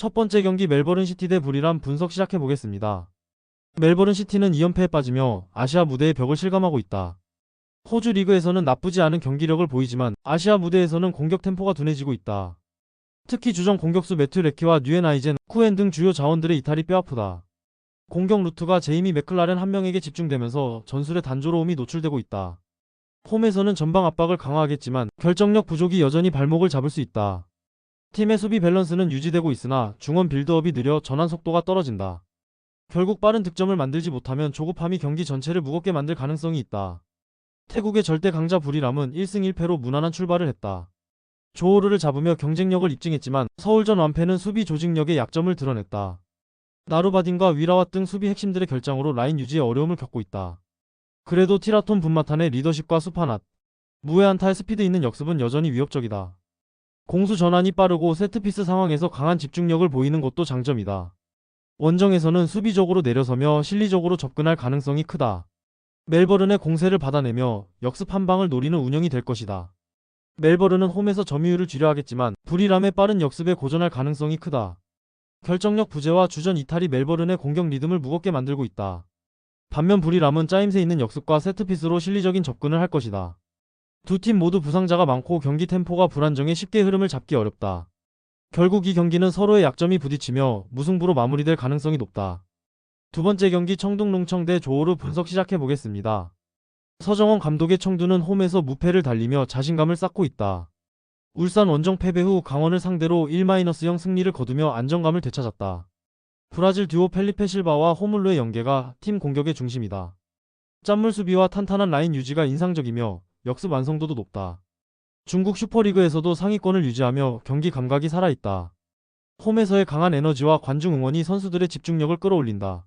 첫 번째 경기 멜버른 시티 대 불이람 분석 시작해 보겠습니다. 멜버른 시티는 2연패에 빠지며 아시아 무대의 벽을 실감하고 있다. 호주 리그에서는 나쁘지 않은 경기력을 보이지만 아시아 무대에서는 공격 템포가 둔해지고 있다. 특히 주전 공격수 매튜 레키와 뉴엔 아이젠, 쿠엔 등 주요 자원들의 이탈이 뼈아프다. 공격 루트가 제이미 맥클라렌 한 명에게 집중되면서 전술의 단조로움이 노출되고 있다. 홈에서는 전방 압박을 강화하겠지만 결정력 부족이 여전히 발목을 잡을 수 있다. 팀의 수비 밸런스는 유지되고 있으나 중원 빌드업이 느려 전환 속도가 떨어진다. 결국 빠른 득점을 만들지 못하면 조급함이 경기 전체를 무겁게 만들 가능성이 있다. 태국의 절대 강자 불이람은 1승 1패로 무난한 출발을 했다. 조호르를 잡으며 경쟁력을 입증했지만 서울전 완패는 수비 조직력의 약점을 드러냈다. 나루바딘과 위라왓 등 수비 핵심들의 결장으로 라인 유지에 어려움을 겪고 있다. 그래도 티라톤 분마탄의 리더십과 수파낫, 무해한타의 스피드 있는 역습은 여전히 위협적이다. 공수 전환이 빠르고 세트피스 상황에서 강한 집중력을 보이는 것도 장점이다. 원정에서는 수비적으로 내려서며 실리적으로 접근할 가능성이 크다. 멜버른의 공세를 받아내며 역습 한 방을 노리는 운영이 될 것이다. 멜버른은 홈에서 점유율을 줄여 하겠지만 불이람의 빠른 역습에 고전할 가능성이 크다. 결정력 부재와 주전 이탈이 멜버른의 공격 리듬을 무겁게 만들고 있다. 반면 불이람은 짜임새 있는 역습과 세트피스로 실리적인 접근을 할 것이다. 두 팀 모두 부상자가 많고 경기 템포가 불안정해 쉽게 흐름을 잡기 어렵다. 결국 이 경기는 서로의 약점이 부딪히며 무승부로 마무리될 가능성이 높다. 두 번째 경기 청둥농청 대 조호르 분석 시작해 보겠습니다. 서정원 감독의 청두는 홈에서 무패를 달리며 자신감을 쌓고 있다. 울산 원정 패배 후 강원을 상대로 1-0 승리를 거두며 안정감을 되찾았다. 브라질 듀오 펠리페 실바와 호물로의 연계가 팀 공격의 중심이다. 짠물 수비와 탄탄한 라인 유지가 인상적이며 역습 완성도도 높다. 중국 슈퍼리그에서도 상위권을 유지하며 경기 감각이 살아있다. 홈에서의 강한 에너지와 관중 응원이 선수들의 집중력을 끌어올린다.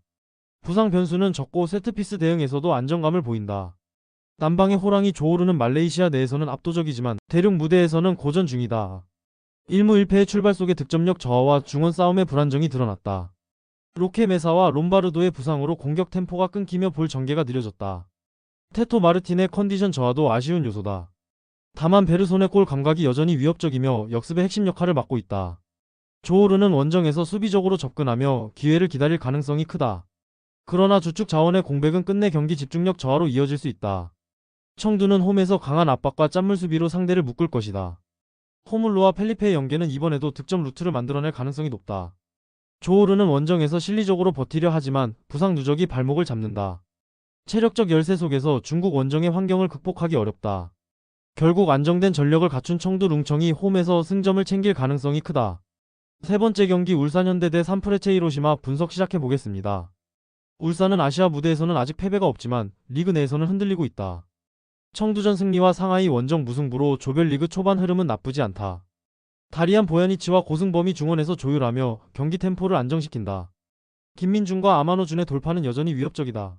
부상 변수는 적고 세트피스 대응에서도 안정감을 보인다. 남방의 호랑이 조오르는 말레이시아 내에서는 압도적이지만 대륙 무대에서는 고전 중이다. 1무 1패의 출발 속의 득점력 저하와 중원 싸움의 불안정이 드러났다. 로케 메사와 롬바르도의 부상으로 공격 템포가 끊기며 볼 전개가 느려졌다. 테토 마르틴의 컨디션 저하도 아쉬운 요소다. 다만 베르손의 골 감각이 여전히 위협적이며 역습의 핵심 역할을 맡고 있다. 조오르는 원정에서 수비적으로 접근하며 기회를 기다릴 가능성이 크다. 그러나 주축 자원의 공백은 끝내 경기 집중력 저하로 이어질 수 있다. 청두는 홈에서 강한 압박과 짠물 수비로 상대를 묶을 것이다. 호물로와 펠리페의 연계는 이번에도 득점 루트를 만들어낼 가능성이 높다. 조오르는 원정에서 실리적으로 버티려 하지만 부상 누적이 발목을 잡는다. 체력적 열세 속에서 중국 원정의 환경을 극복하기 어렵다. 결국 안정된 전력을 갖춘 청두 룽청이 홈에서 승점을 챙길 가능성이 크다. 세 번째 경기 울산현대 대 산프레체 히로시마 분석 시작해 보겠습니다. 울산은 아시아 무대에서는 아직 패배가 없지만 리그 내에서는 흔들리고 있다. 청두전 승리와 상하이 원정 무승부로 조별리그 초반 흐름은 나쁘지 않다. 다리안 보야니치와 고승범이 중원에서 조율하며 경기 템포를 안정시킨다. 김민중과 아마노준의 돌파는 여전히 위협적이다.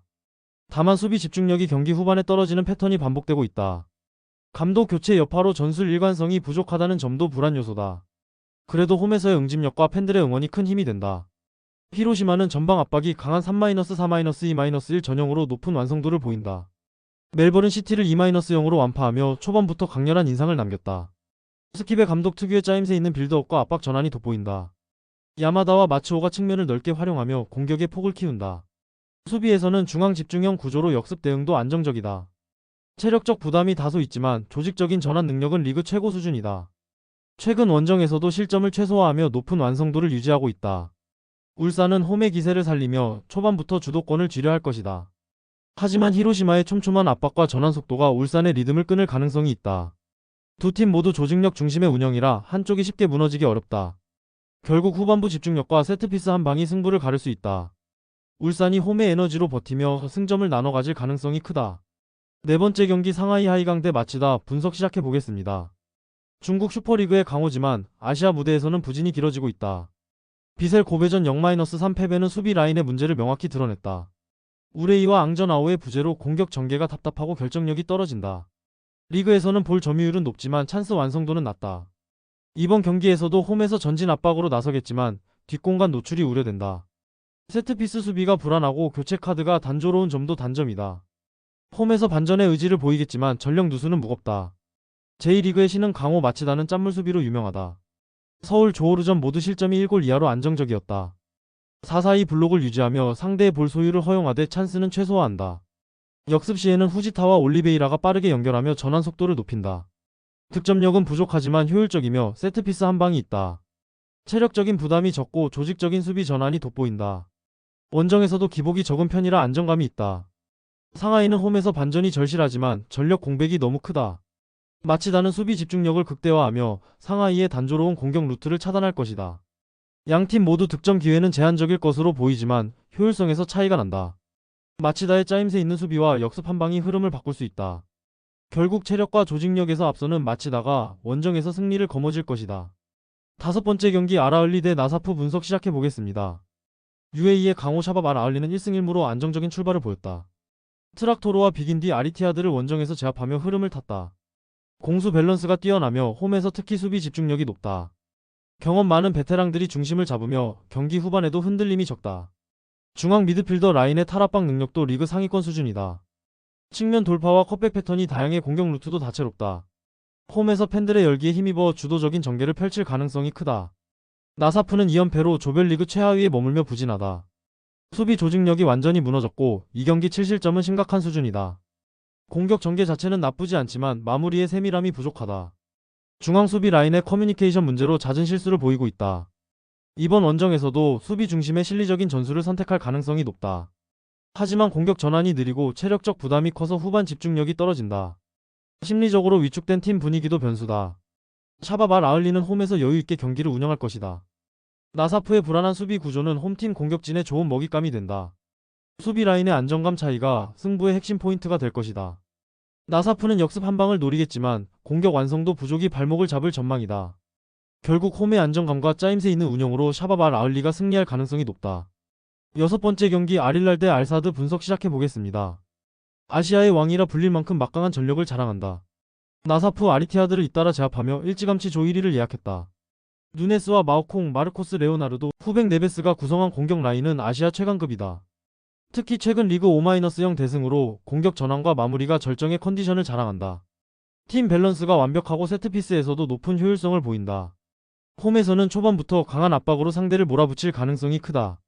다만 수비 집중력이 경기 후반에 떨어지는 패턴이 반복되고 있다. 감독 교체 여파로 전술 일관성이 부족하다는 점도 불안 요소다. 그래도 홈에서의 응집력과 팬들의 응원이 큰 힘이 된다. 히로시마는 전방 압박이 강한 3-4-2-1 전형으로 높은 완성도를 보인다. 멜버른 시티를 2-0으로 완파하며 초반부터 강렬한 인상을 남겼다. 스킵의 감독 특유의 짜임새 있는 빌드업과 압박 전환이 돋보인다. 야마다와 마츠오가 측면을 넓게 활용하며 공격의 폭을 키운다. 수비에서는 중앙 집중형 구조로 역습 대응도 안정적이다. 체력적 부담이 다소 있지만 조직적인 전환 능력은 리그 최고 수준이다. 최근 원정에서도 실점을 최소화하며 높은 완성도를 유지하고 있다. 울산은 홈의 기세를 살리며 초반부터 주도권을 쥐려 할 것이다. 하지만 히로시마의 촘촘한 압박과 전환 속도가 울산의 리듬을 끊을 가능성이 있다. 두 팀 모두 조직력 중심의 운영이라 한쪽이 쉽게 무너지기 어렵다. 결국 후반부 집중력과 세트피스 한 방이 승부를 가를 수 있다. 울산이 홈의 에너지로 버티며 승점을 나눠 가질 가능성이 크다. 네 번째 경기 상하이 하이강 대 마치다 분석 시작해 보겠습니다. 중국 슈퍼리그의 강호지만 아시아 무대에서는 부진이 길어지고 있다. 비셀 고배전 0-3 패배는 수비 라인의 문제를 명확히 드러냈다. 우레이와 앙전아오의 부재로 공격 전개가 답답하고 결정력이 떨어진다. 리그에서는 볼 점유율은 높지만 찬스 완성도는 낮다. 이번 경기에서도 홈에서 전진 압박으로 나서겠지만 뒷공간 노출이 우려된다. 세트피스 수비가 불안하고 교체 카드가 단조로운 점도 단점이다. 홈에서 반전의 의지를 보이겠지만 전력 누수는 무겁다. 제1리그의 신은 강호 마치다는 짠물 수비로 유명하다. 서울 조호르전 모두 실점이 1골 이하로 안정적이었다. 4-4-2 블록을 유지하며 상대의 볼 소유를 허용하되 찬스는 최소화한다. 역습 시에는 후지타와 올리베이라가 빠르게 연결하며 전환 속도를 높인다. 득점력은 부족하지만 효율적이며 세트피스 한 방이 있다. 체력적인 부담이 적고 조직적인 수비 전환이 돋보인다. 원정에서도 기복이 적은 편이라 안정감이 있다. 상하이는 홈에서 반전이 절실하지만 전력 공백이 너무 크다. 마치다는 수비 집중력을 극대화하며 상하이의 단조로운 공격 루트를 차단할 것이다. 양팀 모두 득점 기회는 제한적일 것으로 보이지만 효율성에서 차이가 난다. 마치다의 짜임새 있는 수비와 역습 한 방이 흐름을 바꿀 수 있다. 결국 체력과 조직력에서 앞서는 마치다가 원정에서 승리를 거머쥘 것이다. 다섯 번째 경기 아라을리 대 나사프 분석 시작해 보겠습니다. UAE의 강호 샤밥 아라을리는 1승 1무로 안정적인 출발을 보였다. 트락토르와 비긴디 아리티아드를 원정에서 제압하며 흐름을 탔다. 공수 밸런스가 뛰어나며 홈에서 특히 수비 집중력이 높다. 경험 많은 베테랑들이 중심을 잡으며 경기 후반에도 흔들림이 적다. 중앙 미드필더 라인의 탈압박 능력도 리그 상위권 수준이다. 측면 돌파와 컷백 패턴이 다양해 공격 루트도 다채롭다. 홈에서 팬들의 열기에 힘입어 주도적인 전개를 펼칠 가능성이 크다. 나사프는 2연패로 조별리그 최하위에 머물며 부진하다. 수비 조직력이 완전히 무너졌고 이 경기 7실점은 심각한 수준이다. 공격 전개 자체는 나쁘지 않지만 마무리의 세밀함이 부족하다. 중앙 수비 라인의 커뮤니케이션 문제로 잦은 실수를 보이고 있다. 이번 원정에서도 수비 중심의 실리적인 전술을 선택할 가능성이 높다. 하지만 공격 전환이 느리고 체력적 부담이 커서 후반 집중력이 떨어진다. 심리적으로 위축된 팀 분위기도 변수다. 샤바발 아을리는 홈에서 여유있게 경기를 운영할 것이다. 나사프의 불안한 수비 구조는 홈팀 공격진에 좋은 먹잇감이 된다. 수비 라인의 안정감 차이가 승부의 핵심 포인트가 될 것이다. 나사프는 역습 한 방을 노리겠지만 공격 완성도 부족이 발목을 잡을 전망이다. 결국 홈의 안정감과 짜임새 있는 운영으로 샤바발 아을리가 승리할 가능성이 높다. 여섯 번째 경기 아릴랄 대 알사드 분석 시작해 보겠습니다. 아시아의 왕이라 불릴 만큼 막강한 전력을 자랑한다. 나사프 아리티아드를 잇따라 제압하며 일찌감치 조 1위를 예약했다. 누네스와 마오콩, 마르코스 레오나르도, 후백 네베스가 구성한 공격 라인은 아시아 최강급이다. 특히 최근 리그 5-0 대승으로 공격 전환과 마무리가 절정의 컨디션을 자랑한다. 팀 밸런스가 완벽하고 세트피스에서도 높은 효율성을 보인다. 홈에서는 초반부터 강한 압박으로 상대를 몰아붙일 가능성이 크다.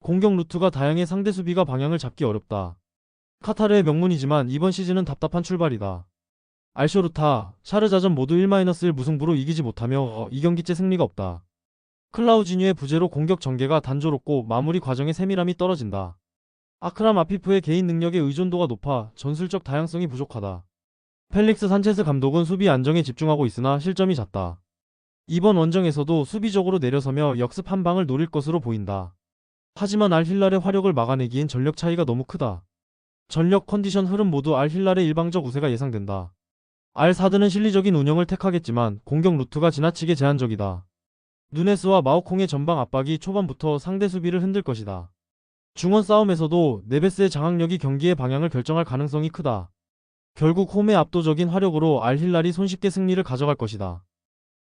공격 루트가 다양해 상대 수비가 방향을 잡기 어렵다. 카타르의 명문이지만 이번 시즌은 답답한 출발이다. 알쇼르타, 샤르자전 모두 1-1 무승부로 이기지 못하며 어, 2경기째 승리가 없다. 클라우지뉴의 부재로 공격 전개가 단조롭고 마무리 과정의 세밀함이 떨어진다. 아크람 아피프의 개인 능력의 의존도가 높아 전술적 다양성이 부족하다. 펠릭스 산체스 감독은 수비 안정에 집중하고 있으나 실점이 잦다. 이번 원정에서도 수비적으로 내려서며 역습 한 방을 노릴 것으로 보인다. 하지만 알힐랄의 화력을 막아내기엔 전력 차이가 너무 크다. 전력 컨디션 흐름 모두 알힐랄의 일방적 우세가 예상된다. 알사드는 실리적인 운영을 택하겠지만 공격 루트가 지나치게 제한적이다. 누네스와 마오콩의 전방 압박이 초반부터 상대 수비를 흔들 것이다. 중원 싸움에서도 네베스의 장악력이 경기의 방향을 결정할 가능성이 크다. 결국 홈의 압도적인 화력으로 알힐랄이 손쉽게 승리를 가져갈 것이다.